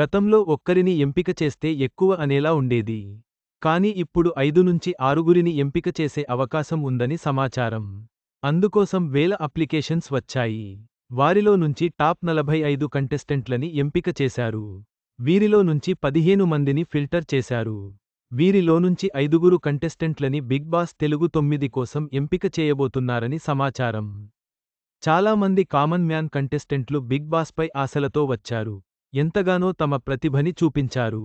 గతంలో ఒక్కరిని ఎంపిక చేస్తే ఎక్కువ అనేలా ఉండేది. కాని ఇప్పుడు ఐదు నుంచి ఆరుగురిని ఎంపిక చేసే అవకాశం ఉందని సమాచారం. అందుకోసం వేల అప్లికేషన్స్ వచ్చాయి. వారిలో నుంచి టాప్ నలభై ఐదు కంటెస్టెంట్లని ఎంపిక చేశారు. వీరిలో నుంచి పదిహేను మందిని ఫిల్టర్ చేశారు. వీరిలో నుంచి ఐదుగురు కంటెస్టెంట్లని బిగ్ బాస్ తెలుగు తొమ్మిది కోసం ఎంపిక చేయబోతున్నారని సమాచారం. చాలామంది కామన్ మ్యాన్ కంటెస్టెంట్లు బిగ్ బాస్పై ఆశలతో వచ్చారు. ఎంతగానో తమ ప్రతిభని చూపించారు.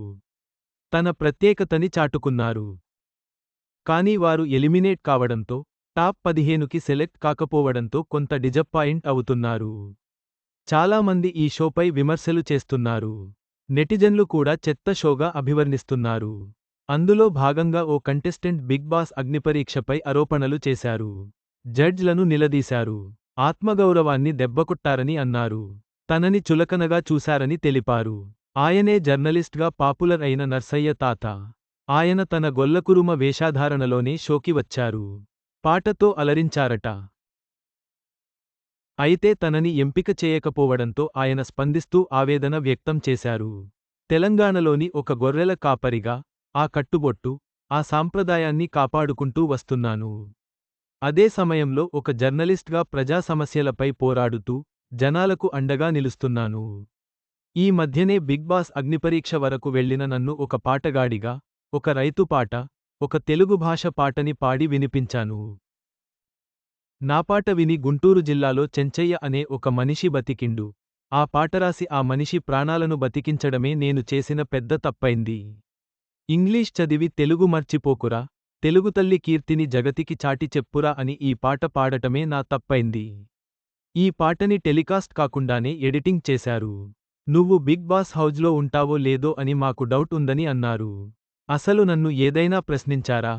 తన ప్రత్యేకతని చాటుకున్నారు. కానీ వారు ఎలిమినేట్ కావడంతో టాప్ పదిహేనుకి సెలెక్ట్ కాకపోవడంతో కొంత డిజప్పాయింట్ అవుతున్నారు. చాలామంది ఈ షోపై విమర్శలు చేస్తున్నారు. నెటిజన్లు కూడా చెత్త షోగా అభివర్ణిస్తున్నారు. అందులో భాగంగా ఓ కంటెస్టెంట్ బిగ్ బాస్ అగ్నిపరీక్షపై ఆరోపణలు చేశారు. జడ్జ్లను నిలదీశారు. ఆత్మగౌరవాన్ని దెబ్బకొట్టారని అన్నారు. తనని చులకనగా చూశారని తెలిపారు. ఆయనే జర్నలిస్ట్గా పాపులర్ అయిన నర్సయ్య తాత. ఆయన తన గొల్లకురుమ వేషాధారణలోనే షోకి వచ్చారు. పాటతో అలరించారట. అయితే తనని ఎంపిక చేయకపోవడంతో ఆయన స్పందిస్తూ ఆవేదన వ్యక్తం చేశారు. తెలంగాణలోని ఒక గొర్రెల కాపరిగా ఆ కట్టుబొట్టు ఆ సాంప్రదాయాన్ని కాపాడుకుంటూ వస్తున్నాను. అదే సమయంలో ఒక జర్నలిస్ట్గా ప్రజా సమస్యలపై పోరాడుతూ జనాలకు అండగా నిలుస్తున్నాను. ఈ మధ్యనే బిగ్ బాస్ అగ్నిపరీక్ష వరకు వెళ్ళిన నన్ను ఒక పాటగాడిగా ఒక రైతు పాట ఒక తెలుగు భాష పాటని పాడి వినిపించాను. నా పాట విని గుంటూరు జిల్లాలో చెంచయ్య అనే ఒక మనిషి బతికిండు. ఆ పాటరాసి ఆ మనిషి ప్రాణాలను బతికించడమే నేను చేసిన పెద్ద తప్పైంది. ఇంగ్లీష్ చదివి తెలుగు మర్చిపోకురా తెలుగు తల్లి కీర్తిని జగతికి చాటి చెప్పురా అని ఈ పాట పాడటమే నా తప్పైంది. ఈ పాటని టెలికాస్ట్ కాకుండానే ఎడిటింగ్ చేశారు. నువ్వు బిగ్ బాస్ హౌజ్లో ఉంటావో లేదో అని మాకు డౌట్ ఉందని అన్నారు. అసలు నన్ను ఏదైనా ప్రశ్నించారా?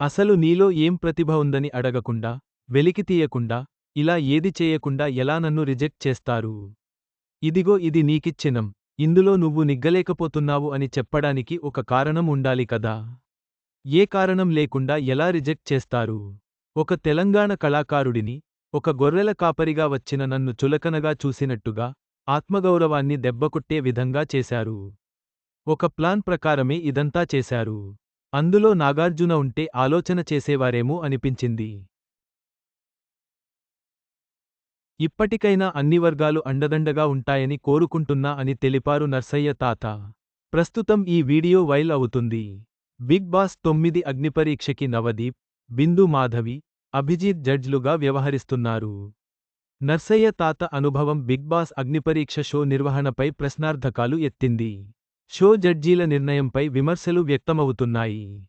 అసలు నీలో ఏం ప్రతిభ ఉందని అడగకుండా వెలికితీయకుండా ఇలా ఏది చేయకుండా ఎలా నన్ను రిజెక్ట్ చేస్తారు? ఇదిగో ఇది నీకిచ్చినం. ఇందులో నువ్వు నిగ్గలేకపోతున్నావు అని చెప్పడానికి ఒక కారణం ఉండాలి కదా? ఏ కారణం లేకుండా ఎలా రిజెక్ట్ చేస్తారు? ఒక తెలంగాణ కళాకారుడిని ఒక గొర్రెల కాపరిగా వచ్చిన నన్ను చులకనగా చూసినట్టుగా ఆత్మగౌరవాన్ని దెబ్బకొట్టే విధంగా చేశారు. ఒక ప్లాన్ ప్రకారమే ఇదంతా చేశారు. అందులో నాగార్జున ఉంటే ఆలోచన చేసేవారేమో అనిపించింది. ఇప్పటికైనా అన్ని వర్గాలు అండదండగా ఉంటాయని కోరుకుంటున్నా అని తెలిపారు నర్సయ్య తాత. ప్రస్తుతం ఈ వీడియో వైల్ అవుతుంది. బిగ్ బాస్ తొమ్మిది అగ్నిపరీక్షకి నవదీప్ బిందు మాధవి అభిజిత్ జడ్జ్లుగా వ్యవహరిస్తున్నారు. నర్సయ్య తాత అనుభవం బిగ్ బాస్ అగ్నిపరీక్ష షో నిర్వహణపై ప్రశ్నార్థకాలు ఎత్తింది. షో జడ్జీల నిర్ణయంపై విమర్శలు వ్యక్తమవుతున్నాయి.